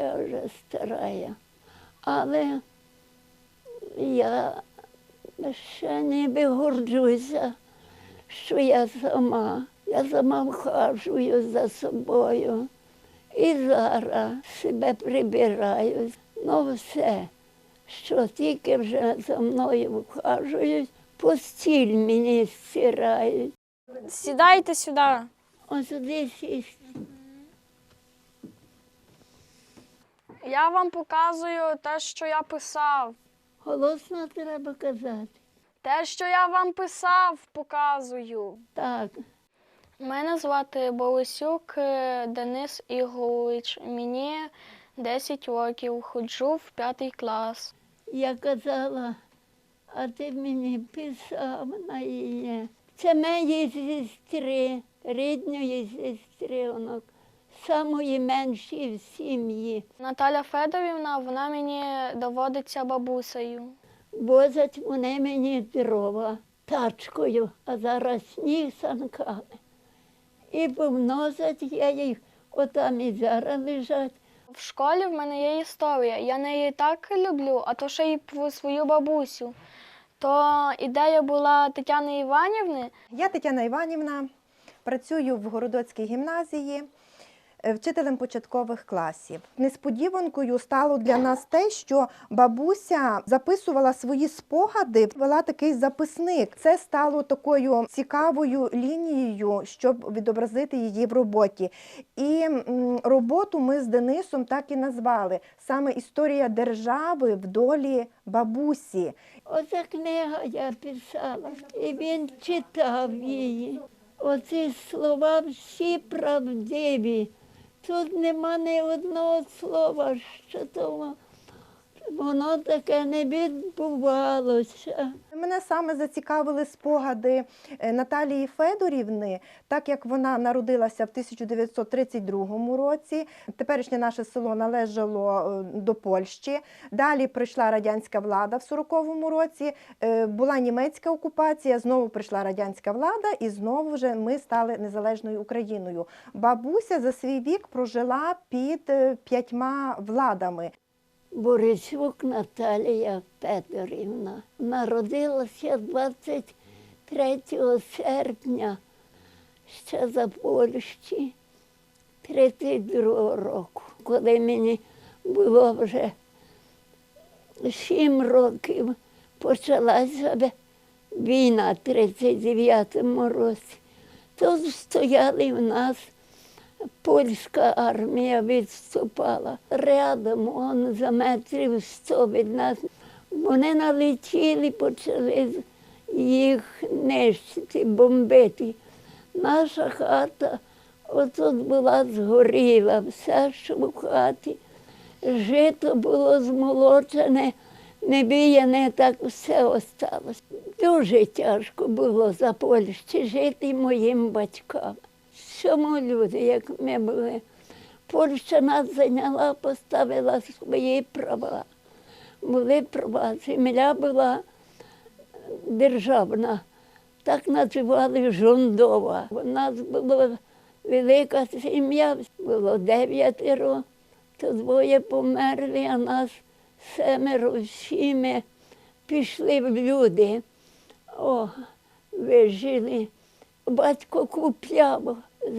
я вже старая. Але я ще ніби горджуся, що я сама. Я сама вхажую за собою. І зараз себе прибираю. Ну все, що тільки вже за мною вхажують, постіль мені стирають. Сідайте сюди. Ось сюди сість. Я вам показую те, що я писав. Голосно треба казати. Те, що я вам писав, показую. Так, Мене звати Болесюк е, Денис Ігорович. Мені 10 років, ходжу в п'ятий клас. я казала, а ти мені писав на її. Це моєї сестри, рідної сестри, самої меншої в сім'ї. Наталя Федорівна, вона мені доводиться бабусею. Возять вони мені дрова тачкою, а зараз сніг санками. І повносять я їх, отам і зараз лежать. В школі в мене є історія. Я неї так люблю, а то ще й про свою бабусю. То ідея була Тетяни Іванівни. Я Тетяна Іванівна, працюю в Городоцькій гімназії вчителем початкових класів. Несподіванкою стало для нас те, що бабуся записувала свої спогади, вела такий записник. Це стало такою цікавою лінією, щоб відобразити її в роботі. І роботу ми з Денисом так і назвали саме історія держави в долі бабусі. Оця книга я писала, і він читав її. Оці слова всі правдиві. Тут нема ні одного слова, що тому воно таке не відбувалося. Мене саме зацікавили спогади е, Наталії Федорівни, так як вона народилася в 1932 році. Теперішнє наше село належало е, до Польщі. Далі прийшла радянська влада в 40-му році. е, Була німецька окупація, знову прийшла радянська влада, і знову вже ми стали незалежною Україною. Бабуся за свій вік прожила під п'ятьма владами. Борисюк Наталія Федорівна народилася 23 серпня ще за Польщі 32 року, коли мені було вже сім років, почалася війна в 39-му році. Тут стояли в нас Польська армія відступала. Рядом он за метрів сто від нас. Вони налетіли, почали їх нищити, бомбити. Наша хата отут була згоріла, все, що в хаті. Жито було змолочене, не так все осталось. Дуже тяжко було за Польщі жити моїм батькам. Чому люди, як ми були? Польща нас зайняла, поставила свої права. Були права, земля була державна, так називали Жондова. У нас була велика сім'я, було дев'ятеро, то двоє померли, а нас семеро всі ми пішли в люди. О, вижили. Батько купляв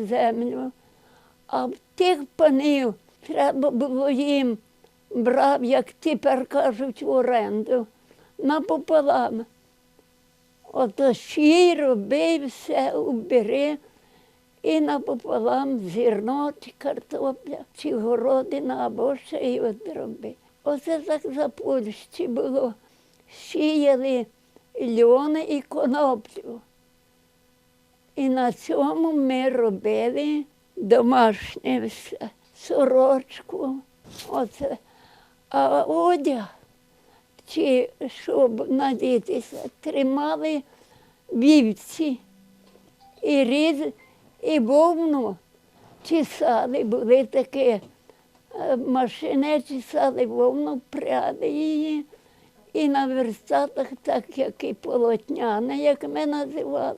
землю, а в тих панів треба було їм брав, як тепер кажуть, в оренду, напополам. Ото щій роби, все убери і напополам зерно чи картопля, чи городина або ще й от роби. Оце так за Польщі було. Сіяли льони і коноплю. І на цьому ми робили домашнє все, сорочку. Оце. А одяг, чи щоб надітися, тримали вівці і різ, і вовну чесали, були такі е, машини, чесали вовну, пряли її. І на верстатах, так як і полотняне, як ми називали,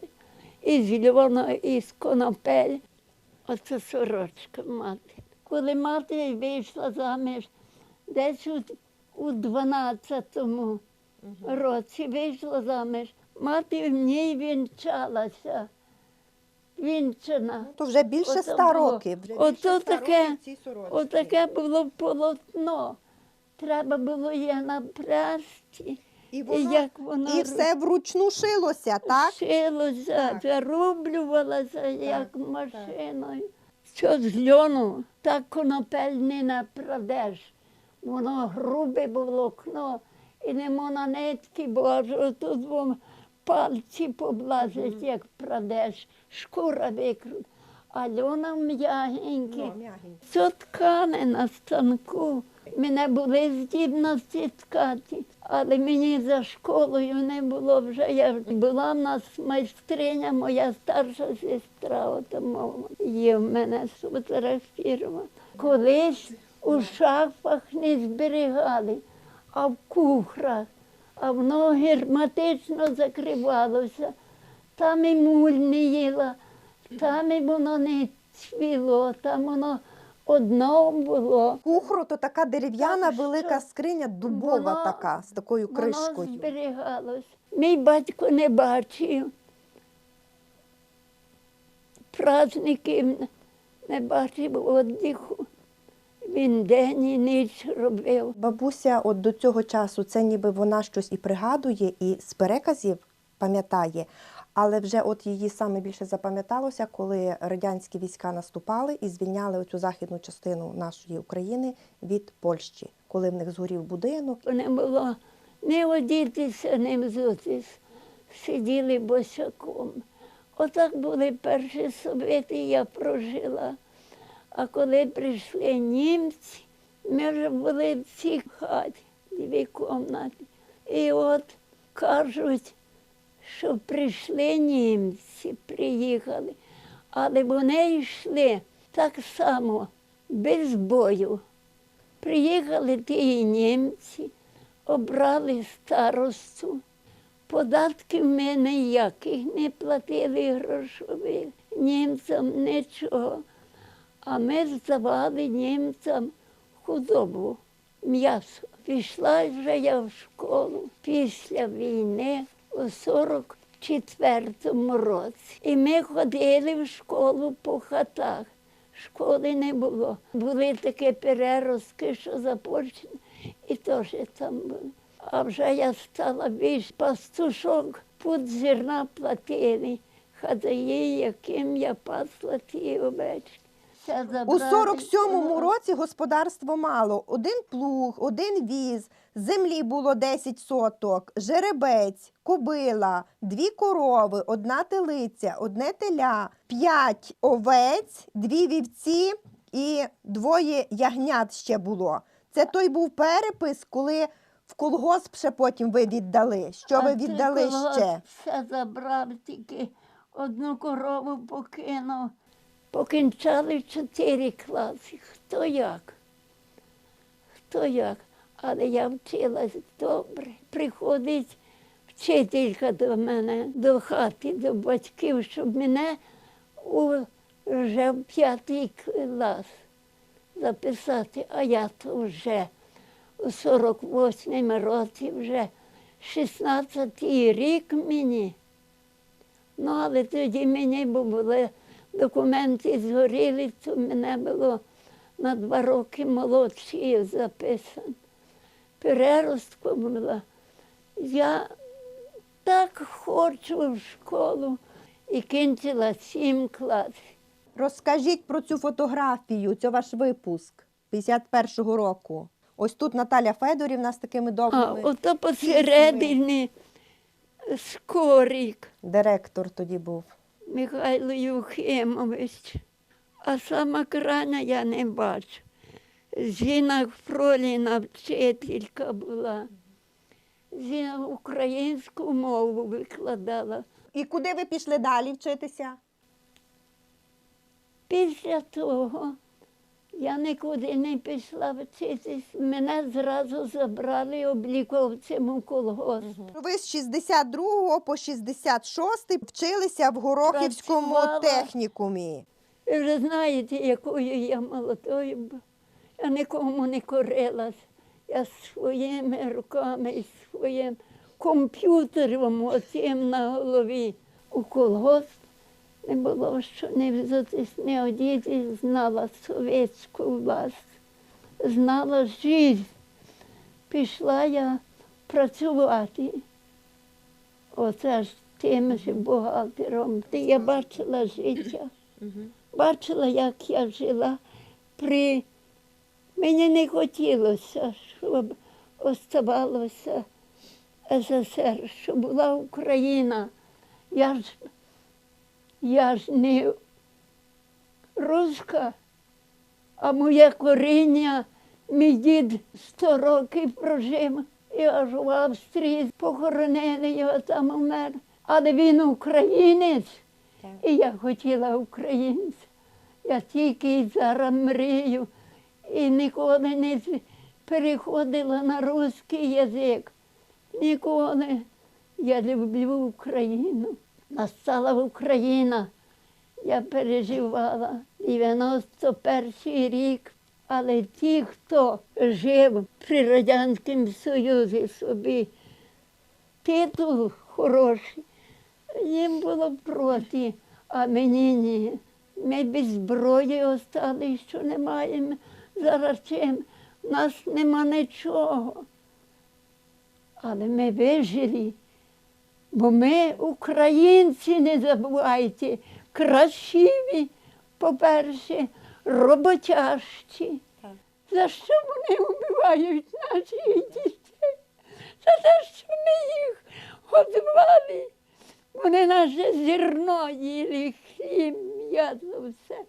із льону, із конопель. Оце сорочка мати. коли мати вийшла заміж, десь у, у 12-му році вийшла заміж, мати в ній вінчалася. Вінчана. То вже більше ста років. Ста таке-. Отаке було полотно. Треба було її напрясти. І, І як воно і все вручну шилося, так? шилося, вирублювалося як машиною. Що з льону, так конопельний не продеш. Воно грубе волокно, і не можна нитки, бо аж отут вам пальці поблазить, як продеш, шкура викрут. А льона м'ягеньке. Це ткане на станку. Мене були здібності ткати, але мені за школою не було вже. Я була в нас майстриня, моя старша сестра, отому є в мене сфотографірована. Колись у шафах не зберігали, а в кухрах, а воно герметично закривалося. Там і муль не їла, там і воно не цвіло, там воно одно було. Кухру то така дерев'яна Так, велика що? скриня, дубова Воно- така, з такою кришкою. зберігалось. Мій батько не бачив. Праздників не бачив віддиху. Він день і ніч робив. Бабуся от до цього часу це ніби вона щось і пригадує, і з переказів пам'ятає. Але вже от її саме більше запам'яталося, коли радянські війська наступали і звільняли оцю західну частину нашої України від Польщі, коли в них згорів будинок. Не було не одітися, не взутись. Сиділи босяком. Отак були перші совєти, я прожила. А коли прийшли німці, ми вже були в цій хаті, дві кімнати. І от кажуть, що прийшли німці, приїхали, але вони йшли так само, без бою. Приїхали ті німці, обрали старосту. Податків ми ніяких не платили грошових, німцям нічого. А ми здавали німцям худобу, м'ясо. Пішла вже я в школу після війни у 44-му році. І ми ходили в школу по хатах. Школи не було. Були такі переростки, що започені, і теж там були. А вже я стала більш пастушок, під зерна платили. Хадаї, яким я пасла ті овечки. У 47-му році господарство мало один плуг, один віз, землі було 10 соток, жеребець, кобила, дві корови, одна телиця, одне теля, п'ять овець, дві вівці і двоє ягнят ще було. Це той був перепис, коли в колгосп ще потім ви віддали. Що ви віддали ще? Все забрав, тільки одну корову покинув. Покінчали чотири класи. Хто як? Хто як? Але я вчилась добре. Приходить вчителька до мене, до хати, до батьків, щоб мене у, вже в п'ятий клас записати, а я то вже у 48 році вже 16-й рік мені. Ну, але тоді мені бо були документи згоріли, то мене було на два роки молодші записано. Переростком була. Я так хочу в школу і кінчила сім класів. Розкажіть про цю фотографію, це ваш випуск 51-го року. Ось тут Наталя Федорівна з такими А довгими. ото посередині скорик. Директор тоді був. Михайло Юхимович. А сама крана я не бачу. Зіна Фроліна вчителька була. Зіна українську мову викладала. І куди ви пішли далі вчитися? Після того я нікуди не пішла вчитись. Мене зразу забрали обліковцем у колгосп. Ви з 62 по 66 вчилися в Горохівському Працювала. технікумі. Ви вже знаєте, якою я молодою була. Я нікому не корилась. Я своїми руками своїм комп'ютером оцим на голові у колгосп не було що не взятись, не одіти, знала совєтську власть, знала життя. Пішла я працювати. Оце ж тим же бухгалтером. Де я бачила життя. Бачила, як я жила при. Мені не хотілося, щоб оставалося СССР, щоб була Україна. Я ж, я ж не руска, а моє коріння, мій дід 100 років прожив. І аж в Австрії похоронили його там умер. Але він українець. І я хотіла українця. Я тільки зараз мрію і ніколи не переходила на русський язик. Ніколи. Я люблю Україну. Настала Україна. Я переживала 91 рік. Але ті, хто жив при Радянському Союзі собі титул хороший, їм було проти, а мені ні. Ми без зброї остали, що не маємо зараз чим. У нас нема нічого. Але ми вижили, бо ми, українці, не забувайте, красиві, по-перше, роботящі. За що вони вбивають наших дітей? За те, що ми їх годували. Вони наше зерно їли, хліб, м'ясо, все.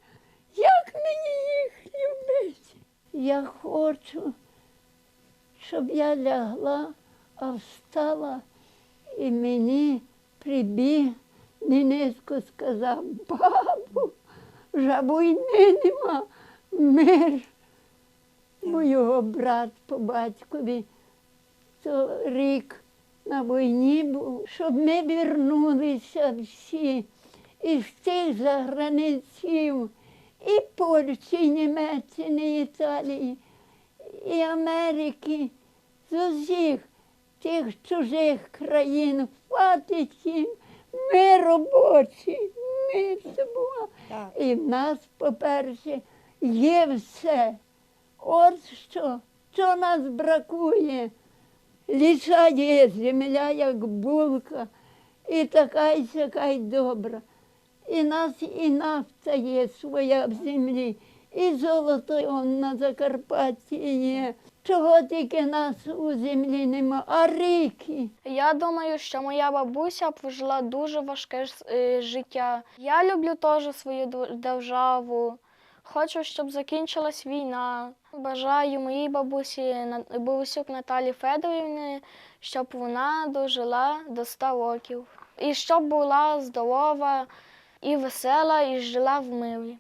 Як мені їх любити? Я хочу, щоб я лягла, а встала і мені прибіг Нінецько сказав, бабу, вже війни нема, мир. Мого брат по батькові то рік на війні був, щоб ми вернулися всі із тих заграниців, і Польщі, і Німеччини, і Італії, і Америки, з усіх тих чужих країн. Хватить їм ми робочі, ми було. І в нас, по-перше, є все. От що, що нас бракує. Ліса є, земля як булка, і така і сяка й добра. І нас і нафта є своя в землі, і золото на Закарпатті є. Чого тільки нас у землі нема, а ріки. Я думаю, що моя бабуся прожила дуже важке е, життя. Я люблю теж свою державу. Хочу, щоб закінчилась війна. Бажаю моїй бабусі бабусюк Наталі Федорівні, щоб вона дожила до 100 років. І щоб була здорова і весела, і жила в мирі.